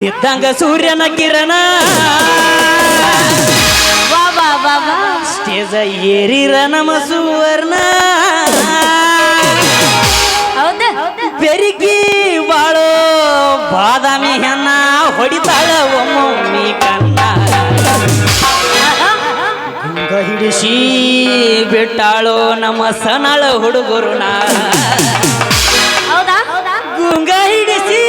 ಇದ್ದಂಗ ಸೂರ್ಯನ ಕಿರಣ. ಸ್ಟೇಜ ಏರಿರ ನಮ ಸುವರ್ಣ. ಬೆರಿಗಿ ಬಾಳೋ ಬಾದಾಮಿ ಹೆಣ್ಣ ಹೊಡಿತಾಳ ಒಮ್ಮೊಮ್ಮಿ ಕಣ್ಣ. ಹಿಡಿಸಿ ಬಿಟ್ಟಾಳೋ ನಮ್ಮ ಸನಳ ಹುಡುಗರುನ ಗುಂಗ ಹಿಡಿಸಿ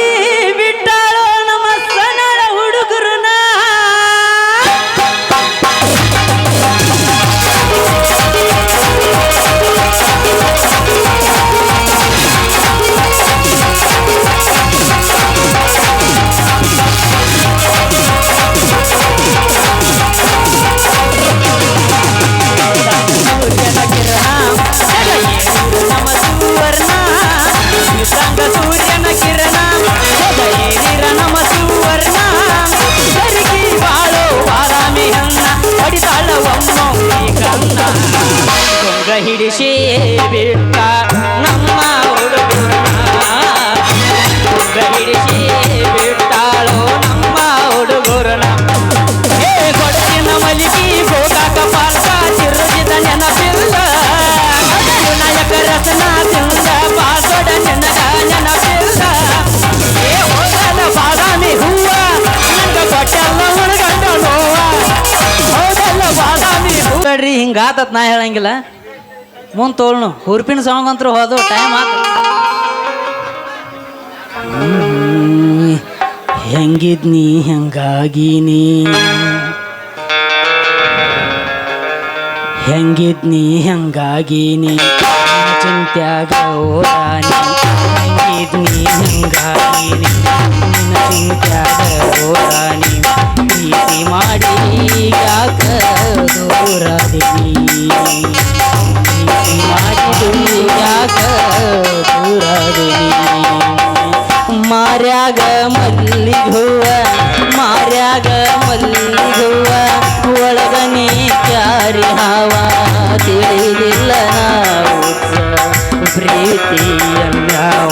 ಹಿಂಗ ಆತತ್ ನಾ ಹೇಳಂಗಿಲ್ಲ. ಮುಂದ್ ತೋಳ್ನು. ಹುರ್ಪಿನ ಸಾಂಗ್ ಅಂತೂ ಹೋದು ಟೈಮ್ ಆತ. ಹೆಂಗಿದ್ನಿ ಹೆಂಗಾಗಿನಿ ಹೆಂಗಿದ್ನಿ ಹೆಂಗಾಗಿನಿ ಚಿಂತ್ಯಾಗ ಓದಾನಿ ಹೆಂಗಿದ್ನಿ ಹೆಂಗಾಗಿನಿ ನಿನ್ನ ಚಿಂತ್ಯಾಗ ಓದಾನಿ ಪ್ರೀತಿ ಮಾಡಿ ಯಾಕ ದೂರದಿನಿ ಪ್ರೀತಿ ಮಾಡಿದು ಯಾಕ ದೂರದಿನಿ ಮಾರ್ಯಾಗ ಮಲ್ಲಿಗುವ ಮಾರ್ಯಾಗ ಮಲ್ಲಿಗುವ ಒಳಗ ನೀ ಹಾವ? ತಿಳಿದಿಲ್ಲ ನಾವು. ಪ್ರೀತಿ ಅಂಗಾವ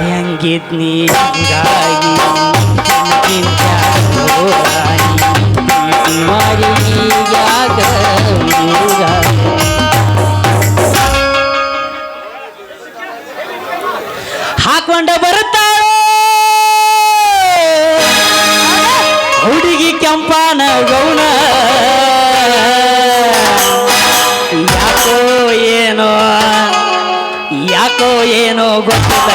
ಹೆಂಗಿದ್ನಿ ಹಂಗಾಗಿ ನಿನ್ಗಿಂತ ಹೋರಾಡಿ ಪ್ರೀತಿ ಮಾಡಿ ಯಾಕ ಮುಳುಗ ಹಾಕೊಂಡ ಬರುತ್ತಾಳೆ. ಹುಡುಗಿ ಕೆಂಪಾನ ಗೌಣ ಏನೋ ಗೊತ್ತಿಲ್ಲ.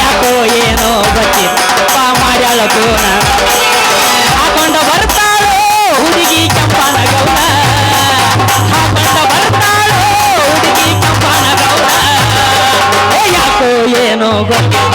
ಯಾಕೋ ಏನೋ ಗೊತ್ತಿಲ್ಲ. ಮಾಡ್ಯಾಳ ಕೋನ ಹಾಕೊಂಡ ಬರ್ತಾಳೋ ಹುಡುಗಿ ಕೆಂಪನ ಗೌನ ಹಾಕೊಂಡ ಬರ್ತಾಳೋ ಹುಡುಗಿ ಕೆಂಪನ ಏ, ಯಾಕೋ ಏನೋ ಗೊತ್ತಿಲ್ಲ.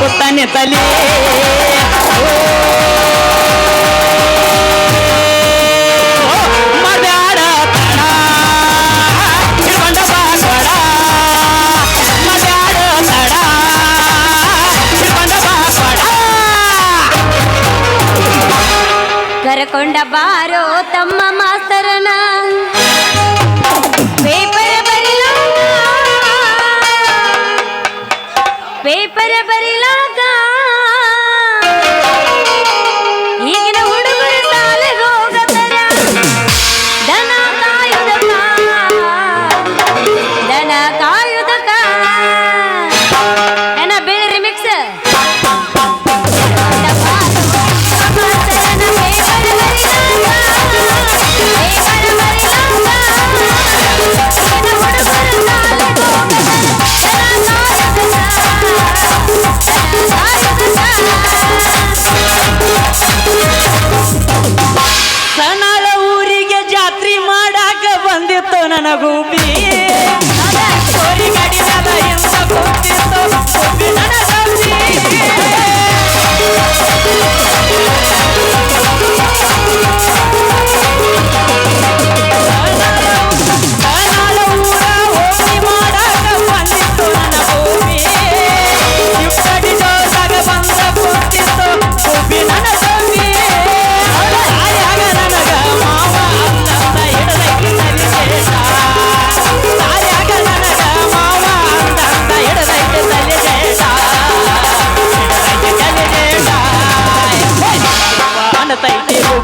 ಹಿಡ್ಕೊಂಡ ತಲೆ. ಕರಕೊಂಡ ಬಾರೋ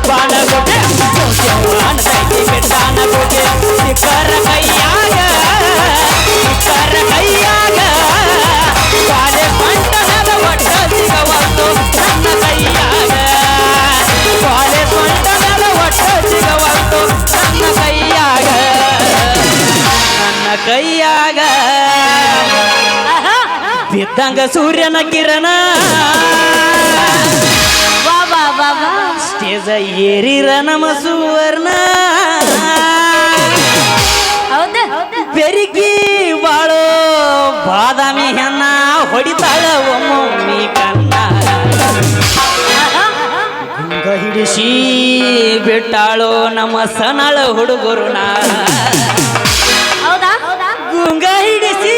ಬಾಣ ಕೊಟ್ಟೆ ಅಣ್ಣ ತಂಗಿ ಬೆಟ್ಟಾನ ಕೊಟ್ಟೆ ಸಿಕ್ಕರ ಕೈಯಾಗ ಸಿಕ್ಕರ ಕೈಯಾಗ ಬಾಳೆ ಪಂಟನದ ಒಟ್ಟ ಸಿಗವತ್ತು ನನ್ನ ಕೈಯಾಗ ಬಾಳೆ ಪಂಟನದ ಒಟ್ಟ ಸಿಗವತ್ತು ನನ್ನ ಕೈಯಾಗ ನನ್ನ ಕೈಯಾಗ ಬಿದ್ದಂಗ ಸೂರ್ಯನ ಕಿರಣ ಕೇಜ ಏರಿರ ನಮ ಸುವರ್ಣ. ಬೆರಿಗಿ ಬಾಳೋ ಬಾದಾಮಿ ಹೆಣ್ಣ ಹೊಡಿತಾಳ ಒಮ್ಮೊಮ್ಮಿ ಕಣ್ಣ. ಹಿಡಿಸಿ ಬಿಟ್ಟಾಳೋ ನಮ್ಮ ಸನಳ ಹುಡುಗರು ನಾ. ಗುಂಗ ಹಿಡಿಸಿ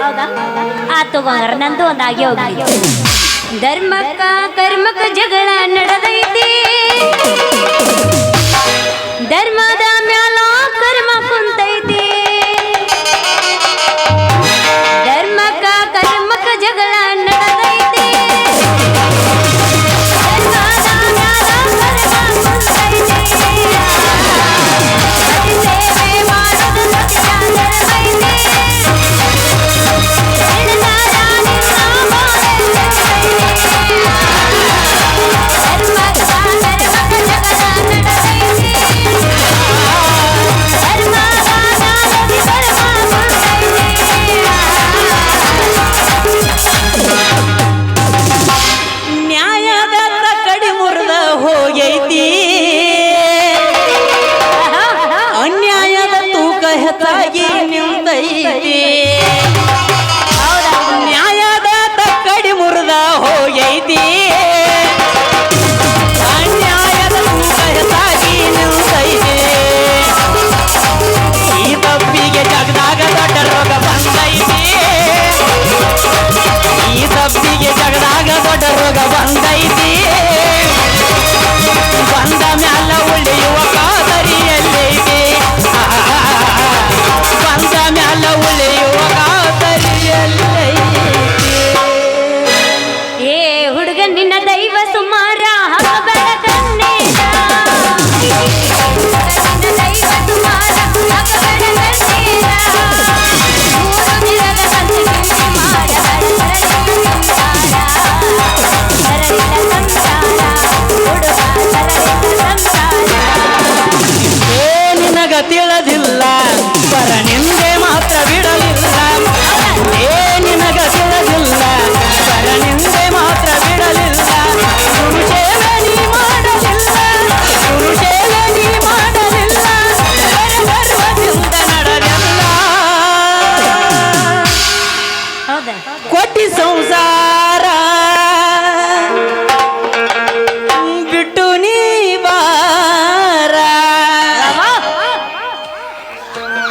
ಹೌದಾ? ಆತು ಬಂಗಾರ ನಂದು ಒಂದಾಗಿ ಹೋಗಿ ಧರ್ಮಕ್ಕ ಕರ್ಮಕ್ಕ ಜಗಳ ನಡೆದೈತಿ.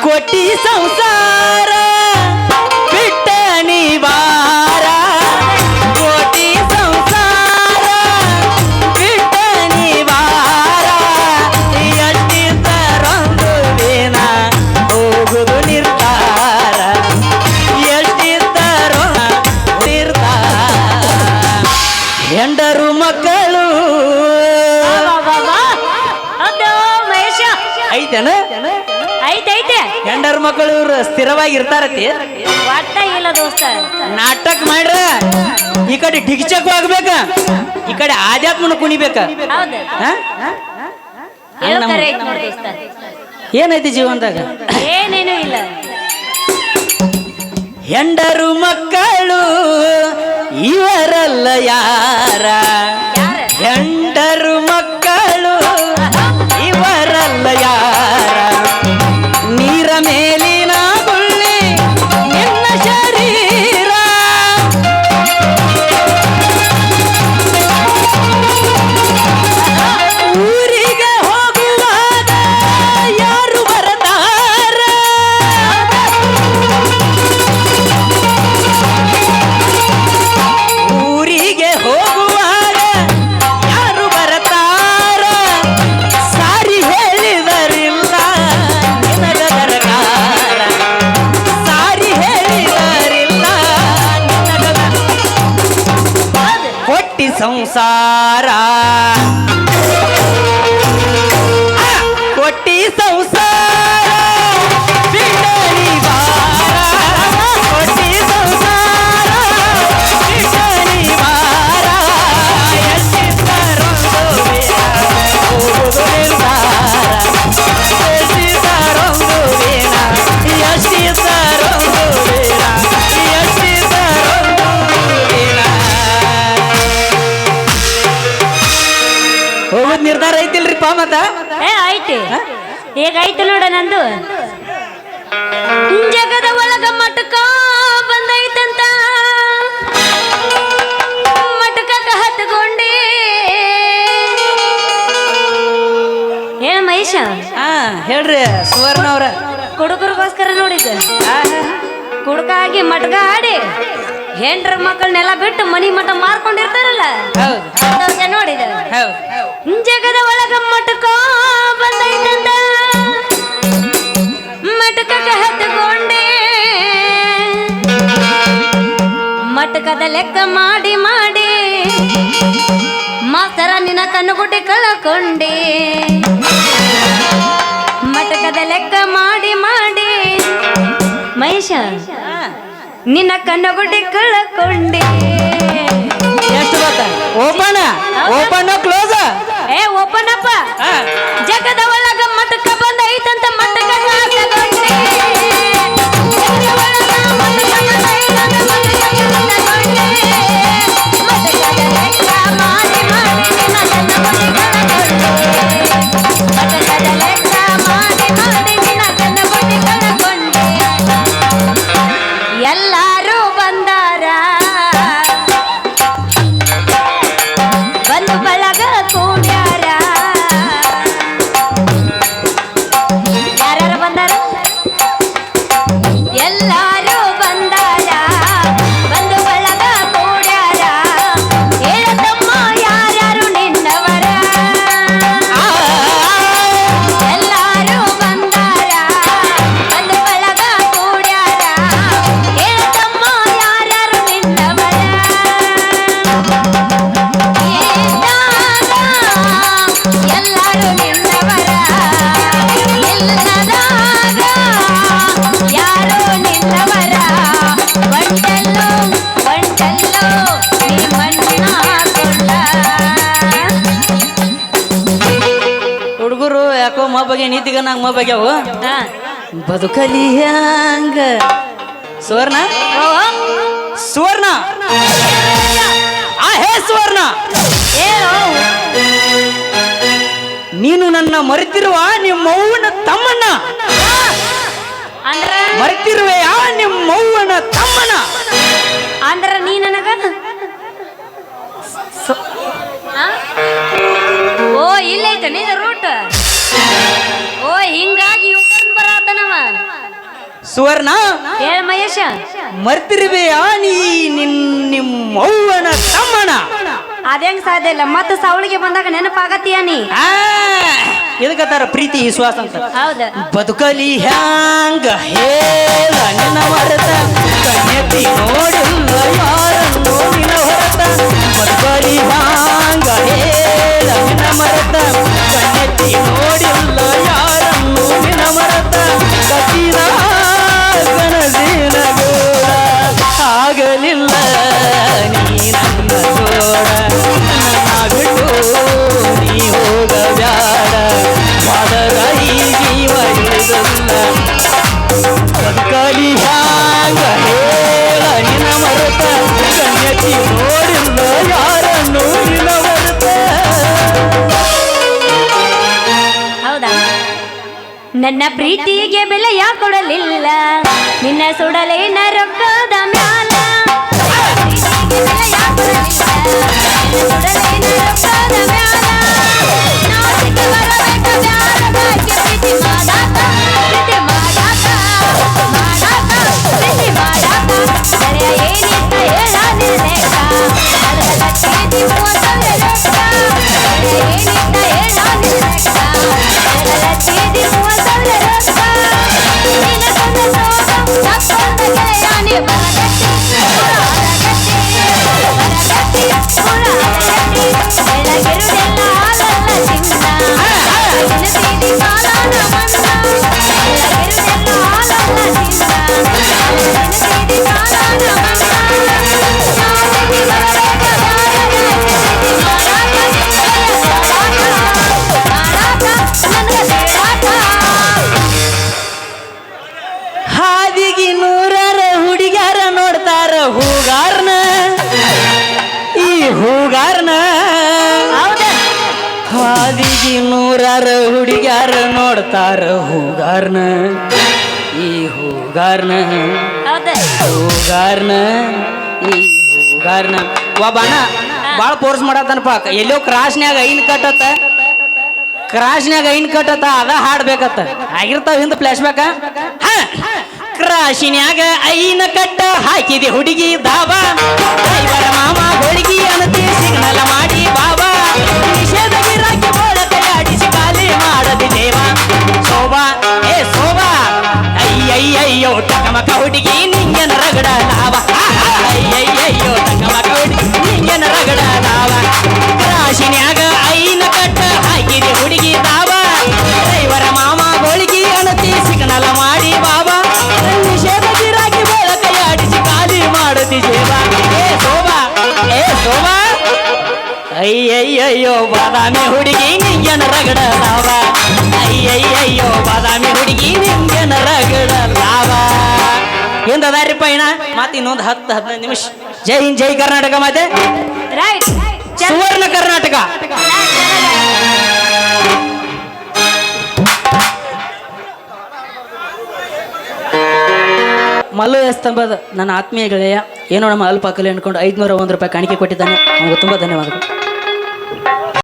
कोटी संसार ಸ್ಥಿರವಾಗಿ ಇರ್ತಾರತಿ ಒಟ್ಟ ಇಲ್ಲ ದೋಸ್ತ. ನಾಟಕ ಮಾಡ್ರ ಈ ಕಡೆ ಡಿಗ್ಚಕ್ ಆಗ್ಬೇಕ ಈ ಕಡೆ ಆಧ್ಯಾತ್ಮನ ಕುಣಿಬೇಕ. ಹೌದು. ಹ? ಹೇಳೋ ನಮ್ಮ- ಕರೆ ಐತ್ ನೋಡ್ ದೋಸ್ತ. ಏನೈತಿ ಜೀವನದಾಗ? ಏನೇನು ಇಲ್ಲ. ಹೆಂಡರು ಮಕ್ಕಳು ಇವರಲ್ಲ ಯಾರ? ಮತ್ತ ಏ ಐತಿ ಈಗ ಐತಿ ನೋಡ ನಂದು? ಜಗದ ಒಳಗ ಮಟಕ ಬಂದೈತಂತ. ಮಟಕಕ್ಕ ಹತ್ಕೊಂಡಿ. ಹೇಳ ಮಹೇಶ. ಹಾ ಹೇಳ್ರಿ ಸುವರ್ಣ ಅವ್ರ ಕುಡುಕರಿಗೋಸ್ಕರ ನೋಡಿದ ಕುಡುಕ ಆಗಿ ಮಟ್ಕ ಆಡಿ. ಹೆಂಡ್ರ ಮಕ್ಕಳನ್ನೆಲ್ಲ ಬಿಟ್ಟು ಮನಿ ಮಠ ಮಾರ್ಕೊಂಡಿರ್ತಾರಲ್ಲ? ನೋಡಿದ. ಜಗದ ಒಳಗ ಮಟಕ ಬಂದೈತಂದ ಮಟಕಕ್ಕೆ ಹತ್ಕೊಂಡೆ ಮಟಕದ ಲೆಕ್ಕ ಮಾಡಿ ಮಾಡಿ ಮಾಸ್ತರ ನಿನ್ನ ಕಣ್ಣುಗುಡ್ಡಿ ಕಳಕೊಂಡೆ. ಮಟಕದ ಲೆಕ್ಕ ಮಾಡಿ ಮಾಡಿ ಮಹೇಶ ನಿನ್ನ ಕಣ್ಣುಗುಡ್ಡಿ ಕಳಕೊಂಡೆ. ಎಷ್ಟು ಓಪನ್ ಓಪನ್ ಕ್ಲೋಸ್ ಏ ಓಪನ್ ಅಪ್ಪ ನೀತಿಗ ನಂಗೆ ಮಬ್ಬಗ್ಯಾವು ಬದುಕಲಿ ಹಂಗ ಸುವರ್ಣ? ಸುವರ್ಣ? ಆ ಹೇ ಸುವರ್ಣ! ನೀನು ನನ್ನ ಮರೆತಿರುವ ನಿಮ್ಮವ್ವನ ತಮ್ಮಣ್ಣ. ಮರೆತಿರುವೆ ಆ ನಿಮ್ಮವ್ವನ ತಮ್ಮನ ನೀ ನನಗ? ಓ ಇಲ್ಲೈತ ನೀನು ರೂಟ್ ಸುವರ್ಣ ಮಹೇಶ. ಮರ್ತಿರ್ಬೇಯಾ ನೀ ನಿನ್ ನಿಮ್ಮ ಅವ್ವನ ತಮ್ಮನ. ಅದೇಂಗ್ ಸಾಧ್ಯ ಇಲ್ಲ ಮತ್ತೆ ಸಾವಳಿಗೆ ಬಂದಾಗ ನೆನಪಾಗತ್ತೀಯ ನೀ? ಆ, ಇದಕ್ಕತ್ತಾರ ಪ್ರೀತಿ ವಿಶ್ವಾಸ ಅಂತ? ಹೌದ. ಬದುಕಲಿ ಹ್ಯಾಂಗ ಹೇಳ ನಿನ್ನ ಮರೆತ ಕಣ್ಣೆತ್ತಿ ನೋಡಿಲ್ಲ ನಿನ್ನ ಹೊರತ? ಬದುಕಲಿ ಹ್ಯಾಂಗ ಹೇಳ ನಿನ್ನ ಮರೆತ? ಕಣ್ಣೆತ್ತಿ ನೋಡಿಲ್ಲ ಯಾರ ನೋಡಿನ ಮರೆತ? ಕಟ್ಟಿದ ಆಗಲಿಲ್ಲ. ನೀ ನನ್ನ ಸೋಡ ನನ್ನ ಬಿಟ್ಟು ನೀ ಹೋಗಬ್ಯಾಡ ಪದರ ಈ ಜೀವ ಇಳಿದಲ್ಲ ಬದುಕಲಿ ಹ್ಯಾಂಗ ಹೇಳ ನಿನ ಮರೆತ ಕಣ್ಣೆತ್ತಿ ನೋಡಿಲ್ಲ ಯಾರನ್ನು ನಿನ ಮರೆತ ಹೌದಾ? ನನ್ನ ಪ್ರೀತಿಗೆ ಬೆಲೆಯ ಕೊಡಲಿಲ್ಲ. ನಿನ್ನ ಸುಡಲೇ ರೊಕ್ಕದ ಕೊಡಲಿಲ್ಲ, ನಿನ್ನ ಸುಡಲೇನ ರೊಕ್ಕದ ಮ್ಯಾಲ. ನೋಡ್ತಾರ ಹೂಗಾರ್ನ ಈ ಹೂಗಾರ್ನ ಹೂಗಾರ್ನ ಈ ಹೂಗಾರ್ನ ಒಬ್ಬಣ್ಣ ಭಾಳ ಫೋರ್ಸ್ ಮಾಡತ್ತನಪ್ಪ. ಎಲ್ಲೋ ಕ್ರಾಸ್ನ್ಯಾಗ ಐನ್ ಕಟ್ಟತ್ತ. ಕ್ರಾಸ್ನ್ಯಾಗ ಐನ್ ಕಟ್ಟತ್ತ ಅದ ಹಾಡ್ಬೇಕತ್ತ. ಆಗಿರ್ತಾವ ಹಿಂದ ಫ್ಲಾಶ್ ಬ್ಯಾಕ ಕ್ರಾಶಿನ್ಯಾಗ ಐನ ಕಟ್ಟ ಹಾಕಿದೆ ಹುಡುಗಿ ದಾಬಾ. ಮಾಮ ಹುಡುಗಿ ಅನತಿ ಸಿಗ್ನಲ್ ಮಾಡಿ ಬಾಬಾ ಟಕಮಕ ಹುಡುಗಿ ನಿಂಗನ ರಗಡ ಲಾವ ಅಯ್ಯಯ್ಯಯ್ಯೋ ಟಕಮಕ ಹುಡುಗಿ ನಿಂಗನ ರಗಡ ಲಾವ ಕ್ರಾಶಿನ್ಯಾಗ ಐನ ಕಟ್ಟ ಹಾಕಿದೆ ಹುಡುಗಿ ದಾವ ಡ್ರೈವರ ಮಾಮ ಗೋಳಿಗೆ ಅಣತಿ ಸಿಗ್ನಲ್ ಮಾಡಿ ಬಾಬಾ ನಿಷೇಧ ಗಿರಾಕಿ ಬೋಳ ಕೈಯಾಡಿಸಿ ಖಾಲಿ ಮಾಡದಿ ಜೇವ ಏ ಶೋಭಾ ಏ ಶೋಭಾ ಅಯ್ಯಯ್ಯಯ್ಯೋ ಬಾದಾಮಿ ಹುಡುಗಿ ನಿಂಗನ ರಗಡ ಲಾವ ಅಯ್ಯಯ್ಯಯ್ಯೋ ಬಾದಾಮಿ ಹುಡುಗಿ ನಿಂಗನ ರಗಡ ಲಾವ ಎಂದ ಅದಾರಿ ಪೈಣ ಮತ್ತೆ ಇನ್ನೊಂದು ಹತ್ತು ಹದಿನೈದು ನಿಮಿಷ. ಜೈ ಹಿಂದ್ ಜೈ ಕರ್ನಾಟಕ ಮತ್ತೆ ಸುವರ್ಣ ಕರ್ನಾಟಕ. ಮಲ್ಲು ಎಸ್ತಂಬದ ನನ್ನ ಆತ್ಮೀಯ ಗೆಳೆಯ ಏನೋ ನಮ್ಮ ಅಲ್ಪ ಅಕಲಿ ಅನ್ಕೊಂಡು ಐದ್ನೂರ ಒಂದು ರೂಪಾಯಿ ಕಾಣಿಕೆ ಕೊಟ್ಟಿದ್ದಾನೆ. ನಮಗೆ ತುಂಬ ಧನ್ಯವಾದಗಳು.